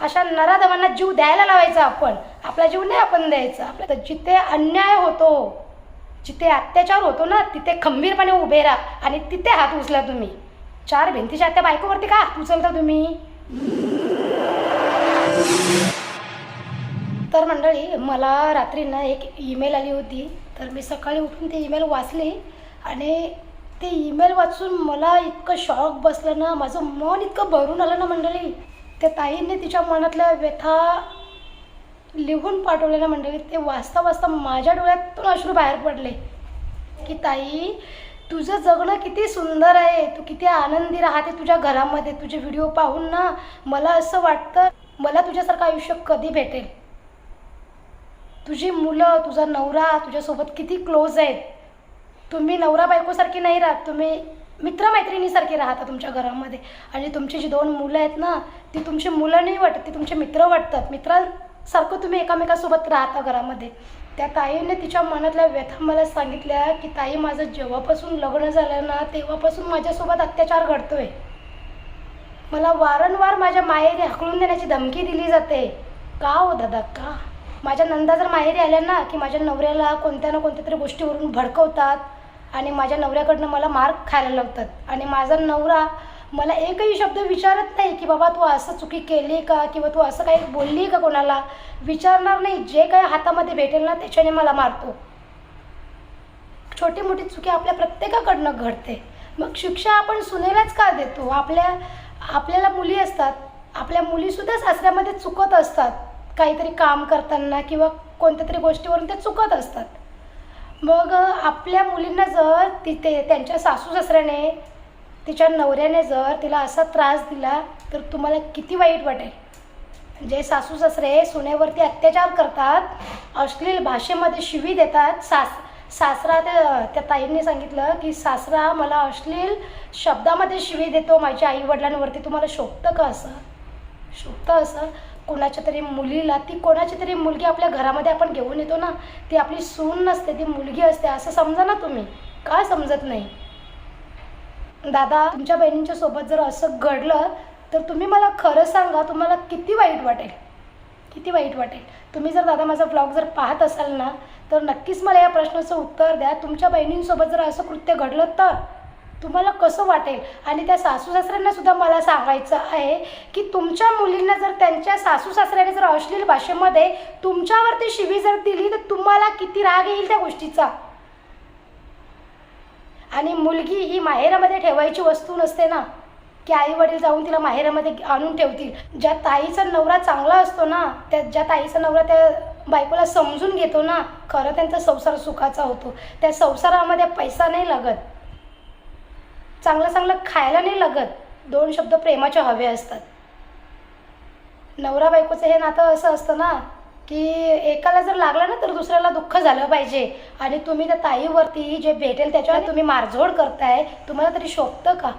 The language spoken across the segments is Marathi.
अशा नराधमांना जीव द्यायला लावायचा आपण. आपला जीव नाही आपण द्यायचा. आपला तर जिथे अन्याय होतो जिथे अत्याचार होतो ना तिथे खंबीरपणे उभे राहा आणि तिथे हात उचला तुम्ही. चार भिंतीच्या त्या बायकोवरती का हात उचलता तुम्ही? तर मंडळी मला रात्री ना एक ईमेल आली होती. तर मी सकाळी उठून ती ईमेल वाचली आणि ते ईमेल वाचून मला इतकं शॉक बसलं ना माझं मन इतकं भरून आलं ना मंडळी. त्या ताईंनी तिच्या मनातल्या व्यथा लिहून पाठवलेल्या मंडळी ते वाचता वाचता माझ्या डोळ्यातून अश्रू बाहेर पडले. की ताई तुझं जगणं किती सुंदर आहे. तू किती आनंदी राहते तुझ्या घरामध्ये. तुझे व्हिडिओ पाहून ना मला असं वाटतं मला तुझ्यासारखं आयुष्य कधी भेटेल? तुझी मुलं तुझा नवरा तुझ्यासोबत किती क्लोज आहेत. तुम्ही नवरा बायकोसारखी नाही राहत. तुम्ही मित्रमैत्रिणीसारखी राहता तुमच्या घरामध्ये. आणि तुमची जी दोन मुलं आहेत ना ती तुमची मुलं नाही वाटत ती तुमचे मित्र वाटतात. मित्रांसारखं तुम्ही एकामेकासोबत राहता घरामध्ये. त्या ताईने तिच्या मनातल्या व्यथा मला सांगितल्या की ताई माझं जेव्हापासून लग्न झालं ना तेव्हापासून माझ्यासोबत अत्याचार घडतोय. मला वारंवार माझ्या माहेरी हाकलून देण्याची धमकी दिली जाते. का हो दादा का? माझ्या नंदा जर माहेरी आल्या ना की माझ्या नवऱ्याला कोणत्या ना कोणत्या तरी गोष्टीवरून भडकवतात आणि माझ्या नवऱ्याकडनं मला मार्क खायला लावतात. आणि माझा नवरा मला एकही शब्द विचारत नाही की बाबा तू असं चुकी केली का किंवा तू असं काही बोलली का कोणाला? विचारणार नाही. जे काही हातामध्ये भेटेल ना त्याच्याने मला मारतो. छोटी मोठी चुकी आपल्या प्रत्येकाकडनं घडते. मग शिक्षा आपण सुनेलाच का देतो? आपल्या आपल्याला मुली असतात. आपल्या मुलीसुद्धा सासऱ्यामध्ये चुकत असतात. काहीतरी काम करताना किंवा कोणत्या तरी गोष्टीवरून ते चुकत असतात. मग आपल्या मुलींना जर तिथे त्यांच्या सासू सासऱ्याने तिच्या नवऱ्याने जर तिला असा त्रास दिला तर तुम्हाला किती वाईट वाटेल? जे सासू सासरे सुनेवरती अत्याचार करतात अश्लील भाषेमध्ये शिवी देतात. सास सासरा त्या त्या ताईंनी सांगितलं की सासरा मला अश्लील शब्दामध्ये शिवी देतो माझ्या आईवडिलांवरती. तुम्हाला शोभतं का असं? शोभतं असं? कोणाच्या तरी मुलीला ती कोणाची तरी मुलगी आपल्या घरामध्ये आपण घेऊन येतो ना ती आपली सून नसते ती मुलगी असते असं समजा ना तुम्ही. काय समजत नाही? दादा तुमच्या बहिणींच्या सोबत जर असं घडलं तर तुम्ही मला खरं सांगा तुम्हाला किती वाईट वाटेल? किती वाईट वाटेल? तुम्ही जर दादा माझा ब्लॉग जर पाहत असाल ना तर नक्कीच मला या प्रश्नाचं उत्तर द्या. तुमच्या बहिणींसोबत जर असं कृत्य घडलं तर? तुम्हाला कसं वाटेल? आणि त्या सासू सासऱ्यांना सुद्धा मला सांगायचं आहे की तुमच्या मुलींना जर त्यांच्या सासू सासऱ्याने जर अश्लील भाषेमध्ये तुमच्यावरती शिवी जर दिली तर तुम्हाला किती राग येईल त्या गोष्टीचा? आणि मुलगी ही माहेरामध्ये ठेवायची वस्तू नसते ना की आई वडील जाऊन तिला माहेरामध्ये आणून ठेवतील. ज्या ताईचा नवरा चांगला असतो ना त्या ज्या ताईचा नवरा त्या बायकोला समजून घेतो ना खरं त्यांचा संसार सुखाचा होतो. त्या संसारामध्ये पैसा नाही लागत. चांगलं चांगलं खायला नाही लागत. दोन शब्द प्रेमाचे हवे असतात. नवरा बायकोचं हे नातं असं असतं ना की एकाला जर लागलं ना तर दुसऱ्याला दुःख झालं पाहिजे. आणि तुम्ही त्या ताईवरती जे भेटेल त्याच्यावर तुम्ही मारझोड करताय तुम्हाला तरी शोभतं का?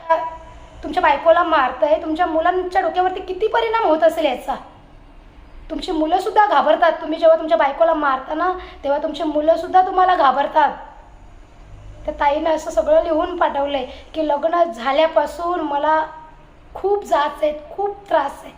तुमच्या बायकोला मारताय तुमच्या मुलांच्या डोक्यावरती किती परिणाम होत असेल याचा? तुमची मुलंसुद्धा घाबरतात. तुम्ही जेव्हा तुमच्या बायकोला मारता ना तेव्हा तुमची मुलंसुद्धा तुम्हाला घाबरतात. त्या ताईनं असं सगळं लिहून पाठवलं आहे की लग्न झाल्यापासून मला खूप जाच आहेत खूप त्रास आहे.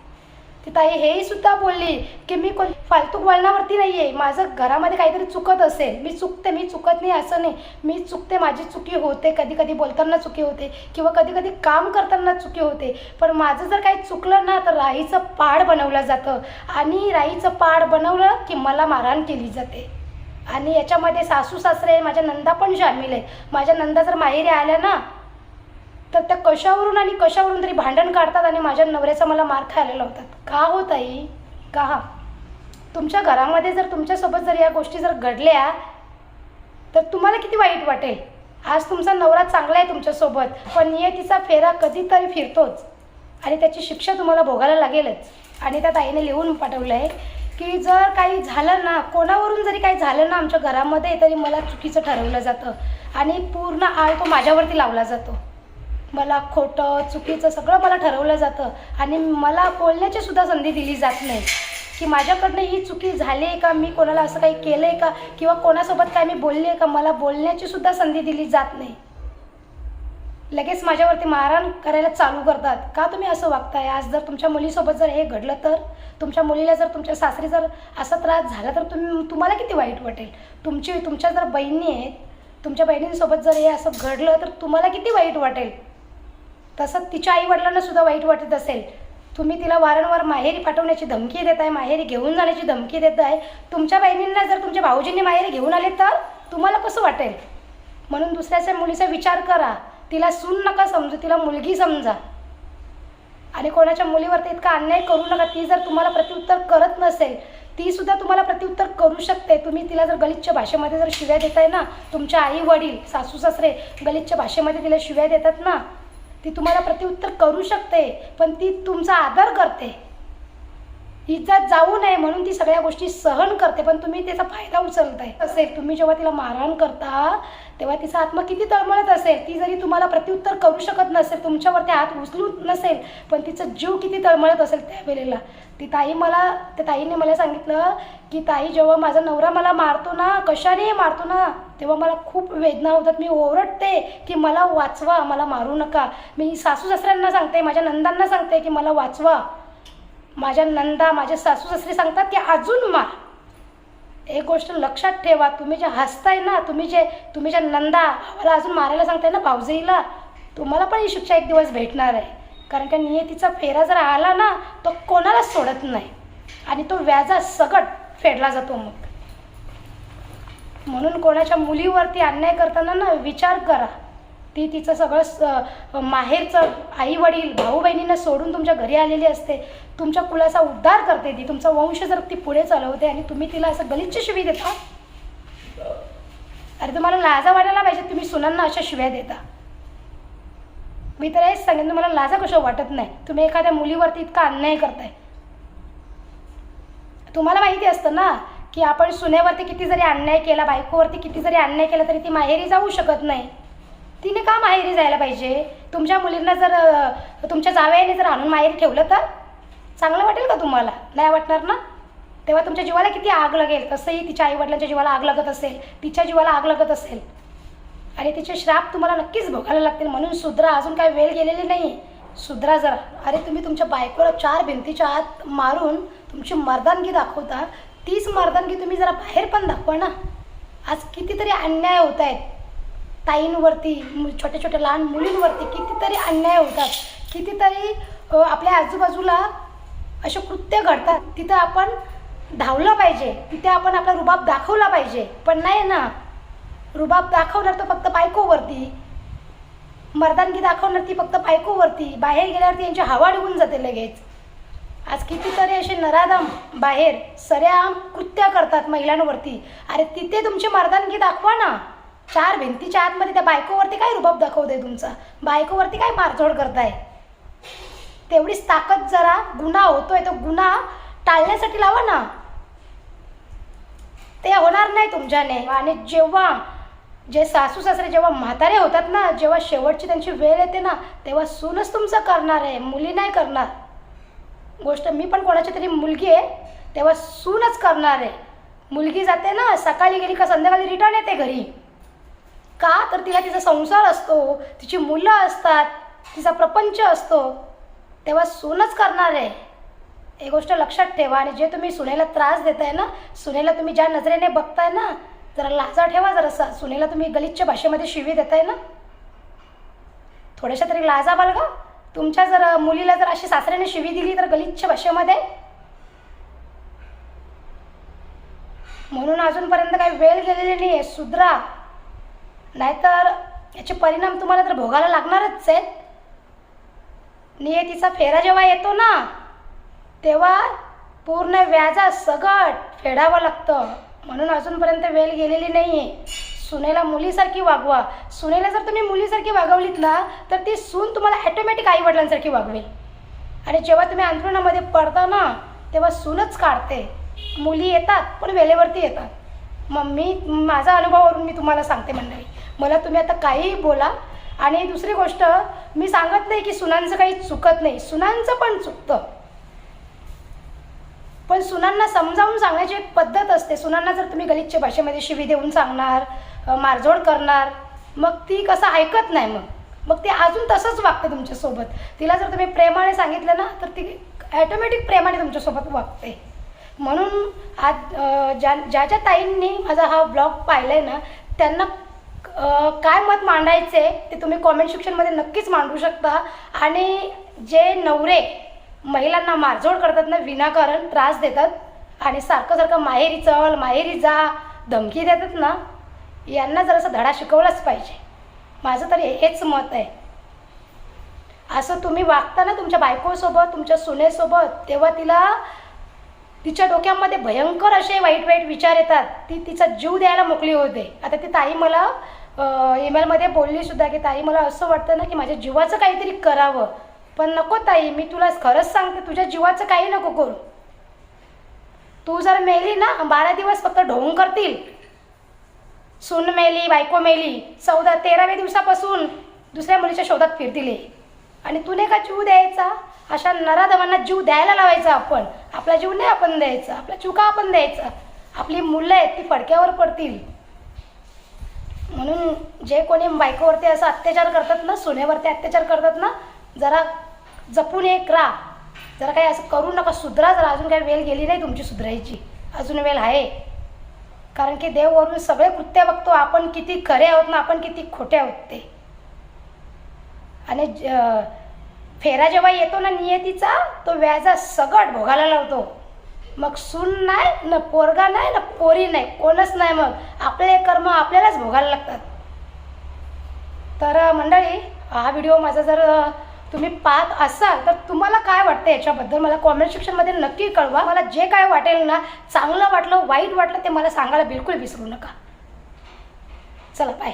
ती ताई हेही सुद्धा बोलली की मी कोण फालतू वळणावरती नाही आहे माझं घरामध्ये काहीतरी चुकत असेल. मी चुकते मी चुकत नाही असं नाही. मी चुकते माझी चुकी होते. कधी कधी बोलताना चुकी होते किंवा कधी कधी काम करताना चुकी होते. पण माझं जर काही चुकलं ना तर राईचं पाड बनवलं जातं. आणि राईचं पाड बनवलं की मला मारहाण केली जाते. आणि याच्यामध्ये सासू सासरे माझ्या नंदा पण शामिल आहे माझ्या नंदा जर माहेरी आल्या ना तर त्या कशावरून आणि कशावरून तरी भांडण काढतात आणि माझ्या नवऱ्याचा मला मार खायला लावतात. का हो ताई? का? तुमच्या घरामध्ये जर तुमच्यासोबत जर या गोष्टी जर घडल्या तर तुम्हाला किती वाईट वाटेल? आज तुमचा नवरा चांगला आहे तुमच्यासोबत पण नियतीचा फेरा कधीतरी फिरतोच. आणि त्याची शिक्षा तुम्हाला भोगायला लागेलच. आणि त्या ताईने लिहून पाठवलं आहे की जर काही झालं ना कोणावरून जरी काही झालं ना आमच्या घरामध्ये तरी मला चुकीचं ठरवलं जातं. आणि पूर्ण आळ तो माझ्यावरती लावला जातो. मला खोटं चुकीचं सगळं मला ठरवलं जातं. आणि मला बोलण्याची सुद्धा संधी दिली जात नाही. की माझ्याकडनं ही चुकी झाली आहे का? मी कोणाला असं काही केलं आहे का? किंवा कोणासोबत काय मी बोलली आहे का? मला बोलण्याची सुद्धा संधी दिली जात नाही. लगेच माझ्यावरती मारहाण करायला चालू करतात. का तुम्ही असं वागताय? आज जर तुमच्या मुलीसोबत जर हे घडलं तर? तुमच्या मुलीला जर तुमच्या सासरी जर असा त्रास झाला तर तुम्ही तुम्हाला किती वाईट वाटेल? तुमची तुमच्या जर बहिणी आहेत तुमच्या बहिणींसोबत जर हे असं घडलं तर तुम्हाला किती वाईट वाटेल? तसं तिच्या आई वडिलांना सुद्धा वाईट वाटत असेल. तुम्ही तिला वारंवार माहेरी पाठवण्याची धमकी देत आहे माहेरी घेऊन जाण्याची धमकी देत आहे. तुमच्या बहिणींना जर तुमच्या भाऊजींनी माहेरी घेऊन आले तर तुम्हाला कसं वाटेल? म्हणून दुसऱ्याच्या मुलीचा विचार करा. तिला सून नका समजू तिला मुलगी समजा. आणि कोणाच्या मुलीवरती इतका अन्याय करू नका. ती जर तुम्हाला प्रत्युत्तर करत नसेल ती सुद्धा तुम्हाला प्रत्युत्तर करू शकते. तुम्ही तिला जर गलिच्छ भाषेमध्ये जर शिव्या देताय ना तुमच्या आई वडील सासू सासरे गलिच्छ भाषेमध्ये तिला शिव्या देतात ना ती तुम्हाला प्रत्युत्तर करू शकते पण ती तुमचा आदर करते. इज्जत जाऊ नये म्हणून ती सगळ्या गोष्टी सहन करते पण तुम्ही त्याचा फायदा उचलताय. असेल तुम्ही जेव्हा तिला मारहाण करता तेव्हा तिचा आत्मा किती तळमळत असेल ती जरी तुम्हाला प्रत्युत्तर करू शकत नसेल तुमच्यावरती हात उचलू नसेल पण तिचं जीव किती तळमळत असेल त्यावेळेला ती ताई मला त्या ताईने मला सांगितलं की ताई जेव्हा माझा नवरा मला मारतो ना कशाने मारतो ना तेव्हा मला खूप वेदना होतात. मी ओरडते की मला वाचवा मला मारू नका. मी सासू सासऱ्यांना सांगते माझ्या नंदांना सांगते की मला वाचवा. माझ्या नंदा माझे सासू सासरे सांगतात की अजून मार. एक गोष्ट लक्षात ठेवा तुम्ही जे हसताय ना तुम्ही जे तुम्ही ज्या नंदा भावाला अजून मारायला सांगताय ना भाऊजाईला तुम्हाला पण ही शिक्षा एक दिवस भेटणार आहे. कारण का नियतीचा फेरा जर आला ना तो कोणालाच सोडत नाही. आणि तो व्याजा सकट फेडला जातो मग. म्हणून कोणाच्या मुलीवरती अन्याय करताना ना विचार करा. ती तिचं सगळं स माहेरचं आई वडील भाऊ बहिणींना सोडून तुमच्या घरी आलेली असते. तुमच्या कुलाचा उद्धार करते ती. तुमचा वंश जर ती पुढे चालवते आणि तुम्ही तिला असं गलिच्छ शिवी देता? अरे तुम्हाला लाजा वाटायला पाहिजे. तुम्ही सुनांना अशा शिव्या देता. मी तर हेच सांगेन तुम्हाला लाजा कशा वाटत नाही? तुम्ही एखाद्या मुलीवरती इतका अन्याय करताय. तुम्हाला माहिती असतं ना की आपण सुनेवरती किती जरी अन्याय केला बायकोवरती किती जरी अन्याय केला तरी ती माहेरी जाऊ शकत नाही. तिने का माहेरी जायला पाहिजे? तुमच्या मुलींना जर तुमच्या जावयाने जर आणून माहेरी ठेवलं तर? चांगलं वाटेल का तुम्हाला? नाही वाटणार ना? तेव्हा तुमच्या जीवाला किती आग लागेल? तसंही तिच्या आईवडिलांच्या जीवाला आग लागत असेल तिच्या जीवाला आग लागत असेल. आणि तिचे श्राप तुम्हाला नक्कीच भोगायला लागतील. म्हणून सुधरा अजून काय वेळ गेलेली नाही. सुधरा जरा अरे तुम्ही तुमच्या बायकोला चार भिंतीच्या आत मारून तुमची मर्दानगी दाखवता. तीच मर्दानगी तुम्ही जरा बाहेर पण दाखवा ना. आज कितीतरी अन्याय होत आहेत ताईंवरती छोट्या छोट्या लहान मुलींवरती कितीतरी अन्याय होतात. कितीतरी आपल्या आजूबाजूला असे कृत्य घडतात. तिथं आपण धावलं पाहिजे. तिथे आपण आपला रुबाब दाखवला पाहिजे. पण नाही ना. रुबाब दाखवणार तर फक्त बायकोवरती. मर्दानगी दाखवणार ती फक्त बायकोवरती. बाहेर गेल्यावरती यांची हवा निघून जाते लगेच. आज कितीतरी असे नराधम बाहेर सऱ्याम कृत्य करतात महिलांवरती. अरे तिथे तुमची मर्दानगी दाखवा ना. चार भिंतीच्या आतमध्ये त्या बायकोवरती काय रुबाब दाखवते तुमचा? बायकोवरती काय मारझोड करताय? तेवढीच ताकद जरा गुन्हा होतोय तो गुन्हा टाळण्यासाठी लावा ना. ते होणार नाही तुमच्याने. आणि जेव्हा जे सासू सासरे जेव्हा म्हातारे होतात ना जेव्हा शेवटची त्यांची वेळ येते ना तेव्हा सूनच तुमचं करणार आहे. मुली नाही करणार. गोष्ट मी पण कोणाची तरी मुलगी आहे तेव्हा सूनच करणार आहे. मुलगी जाते ना सकाळी गेली का संध्याकाळी रिटर्न येते घरी. का? तर तिला तिचा संसार असतो तिची मुलं असतात तिचा प्रपंच असतो. तेव्हा सूनच करणार आहे. हे गोष्ट लक्षात ठेवा आणि जे तुम्ही सुनेला त्रास देताय ना सुनेला तुम्ही ज्या नजरेने बघताय ना जरा लाजा ठेवा जरा सुनेला तुम्ही गलिच्छ भाषेमध्ये शिवी देताय ना. थोड्याशा तरी लाजा बालगा तुमच्या जर मुलीला जर अशी सासऱ्याने शिवी दिली तर गलिच्छ भाषेमध्ये. म्हणून अजूनपर्यंत काही वेळ गेलेली नाही आहे सुधरा. नाहीतर याचे परिणाम तुम्हाला तर भोगायला लागणारच आहेत. नियतीचा फेरा जेव्हा येतो ना तेव्हा पूर्ण व्याजा सगट फेडावं लागतं. म्हणून अजूनपर्यंत वेळ गेलेली नाही आहे सुनेला मुलीसारखी वागवा. सुनेला जर तुम्ही मुलीसारखी वागवलीत ना तर ती सून तुम्हाला ॲटोमॅटिक आईवडिलांसारखी वागवेल. आणि जेव्हा तुम्ही अंथरुणामध्ये पडता ना तेव्हा सूनच काढते. मुली येतात पण वेळेवरती येतात. मग मी माझा अनुभवावरून मी तुम्हाला सांगते मंडळी. मला तुम्ही आता काहीही बोला. आणि दुसरी गोष्ट मी सांगत नाही की सुनांचं काही चुकत नाही. सुनांचं पण चुकतं. पण सुनांना समजावून सांगण्याची एक पद्धत असते. सुनांना जर तुम्ही गलिच्छ भाषेमध्ये शिवी देऊन सांगणार मारझोड करणार मग ती कसं ऐकत नाही मग. मग ती अजून तसंच वागते तुमच्यासोबत तिला जर तुम्ही प्रेमाने सांगितलं ना तर ती ॲटोमॅटिक प्रेमाने तुमच्यासोबत वागते. म्हणून आज ज्या ज्या ज्या ताईंनी माझा हा ब्लॉग पाहिला आहे ना त्यांना काय मत मांडायचे ते तुम्ही कॉमेंट सेक्शनमध्ये नक्कीच मांडू शकता. आणि जे नवरे महिलांना मारझोड करतात ना विनाकारण त्रास देतात आणि सारखं सारखं माहेरी चल माहेरी जा धमकी देतात ना यांना जरासा धडा शिकवलाच पाहिजे. माझं तरी हेच मत आहे. असं तुम्ही वागता ना तुमच्या बायकोसोबत तुमच्या सुनेसोबत तेव्हा तिला तिच्या डोक्यामध्ये भयंकर असे वाईट वाईट विचार येतात. ती तिचा जीव द्यायला मोकळी होते. आता ती ताई मला ईमेलमध्ये बोलली सुद्धा की ताई मला असं वाटतं ना की माझ्या जीवाचं काहीतरी करावं. पण नको ताई मी तुला खरंच सांगते तुझ्या जीवाचं काही नको करू. तू जर मेली ना बारा दिवस फक्त ढोंग करतील. सून मेली बायको मेली चौदा तेराव्या दिवसापासून दुसऱ्या मुलीच्या शोधात फिरतील. आणि तुने का जीव द्यायचा? अशा नराधवांना जीव द्यायला लावायचा आपण. आपला जीव नाही आपण द्यायचा आपला चुका आपण द्यायचा. आपली मुलं आहेत ती फडक्यावर पडतील. म्हणून जे कोणी बायकोवरती असं अत्याचार करतात ना सुनेवरती अत्याचार करतात ना जरा जपून एक राहा. जरा काही असं करू नका सुधरा जरा अजून काही वेळ गेली नाही तुमची सुधरायची. अजून वेळ आहे. कारण की देववरून सगळे कृत्य बघतो आपण किती खरे आहोत ना आपण किती खोटे आहोत ते. आणि ज- फेरा जेव्हा येतो ना नियतीचा तो व्याजा सगट भोगायला लावतो. मग सून नाही ना पोरगा नाही ना पोरी नाही. कोणच नाही मग. आपले कर्म आपल्यालाच भोगायला लागतात. तर मंडळी हा व्हिडिओ माझा जर तुम्ही पाहत असाल तर तुम्हाला काय वाटतं याच्याबद्दल मला कॉमेंट सेक्शनमध्ये नक्की कळवा. मला जे काय वाटेल ना चांगलं वाटलं वाईट वाटलं ते मला सांगायला बिलकुल विसरू नका. चला बाय